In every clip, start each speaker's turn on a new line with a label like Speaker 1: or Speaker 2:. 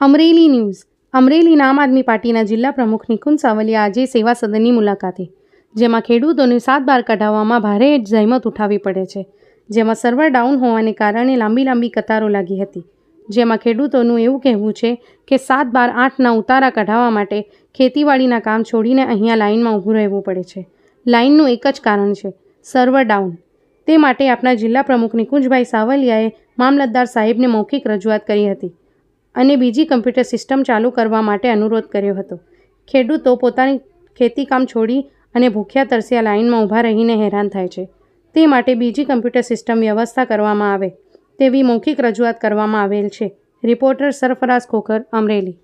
Speaker 1: Amreli news. અમરેલીના આમ આદમી પાર્ટીના જિલ્લા પ્રમુખ નિકુંજ સાવલિયા આજે સેવા સદનની મુલાકાતે, જેમાં ખેડૂતોને સાત બાર કઢાવવામાં ભારે જહેમત ઉઠાવવી પડે છે. જેમાં સર્વર ડાઉન હોવાને કારણે લાંબી લાંબી કતારો લાગી હતી. જેમાં ખેડૂતોનું એવું કહેવું છે કે સાત બાર આઠના ઉતારા કઢાવવા માટે ખેતીવાડીના કામ છોડીને અહીંયા લાઇનમાં ઊભું રહેવું પડે છે. લાઇનનું એક જ કારણ છે, સર્વર ડાઉન. તે માટે આપણા જિલ્લા પ્રમુખ નિકુંજભાઈ સાવલિયાએ મામલતદાર સાહેબને મૌખિક રજૂઆત કરી હતી. અને બીજી કમ્પ્યુટર સિસ્ટમ ચાલુ કરવા માટે અનુરોધ કર્યો હતો. ખેડૂતો પોતાની ખેતીકામ છોડી અને ભૂખ્યા તરસ્યા લાઇનમાં ઊભા રહીને હેરાન થાય છે. તે માટે બીજી કમ્પ્યુટર સિસ્ટમ વ્યવસ્થા કરવામાં આવે તેવી મૌખિક રજૂઆત કરવામાં આવેલ છે. રિપોર્ટર સરફરાઝ ખોખર, અમરેલી.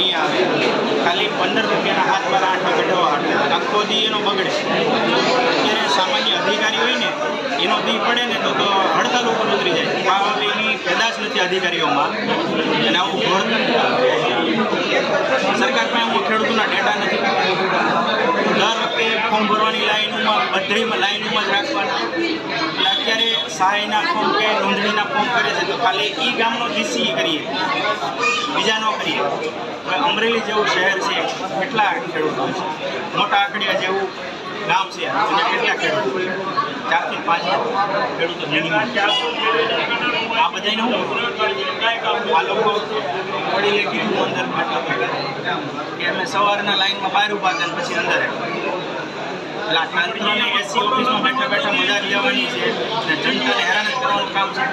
Speaker 2: નહીં આવે. ખાલી પંદર રૂપિયાના હાથ બાર આઠ કઢાવવા આખો દી એનો બગડે. અત્યારે સામાન્ય અધિકારી હોય ને, એનો દી પડે ને તો હડતાલ ઉપર ઉતરી જાય. આ હવે એની પેદાશ નથી અધિકારીઓમાં. અને આવું ઘોર સરકાર પાસે આમાં ખેડૂતોના ડેટા નથી. દર વખતે ફોર્મ ભરવાની લાઈનોમાં બધીમાં લાઈનોમાં જ રાખવાના. સહાયના ફોર્મ કે નોંધણીના ફોર્મ કરે છે, તો ખાલી ઈ ગામનો ડીસી કરીએ. બીજા ન કરીએ. હવે અમરેલી જેવું શહેર છે, કેટલા ખેડૂતો છે? મોટા આંકડિયા જેવું ગામ છે, અને કેટલા ખેડૂતો ચારથી પાંચ ખેડૂતો મિનિમમ આ બધાને હું આ લોકો વડીલે કીધું અંદર કે અમે સવારના લાઈનમાં બહાર ઊભા હતા પછી અંદર આવ્યા. તંત્રને એસી ઓફિસમાં બેઠા બેઠા મજા લેવાની છે અને જનતાને હેરાન કરવાનું કામ છે.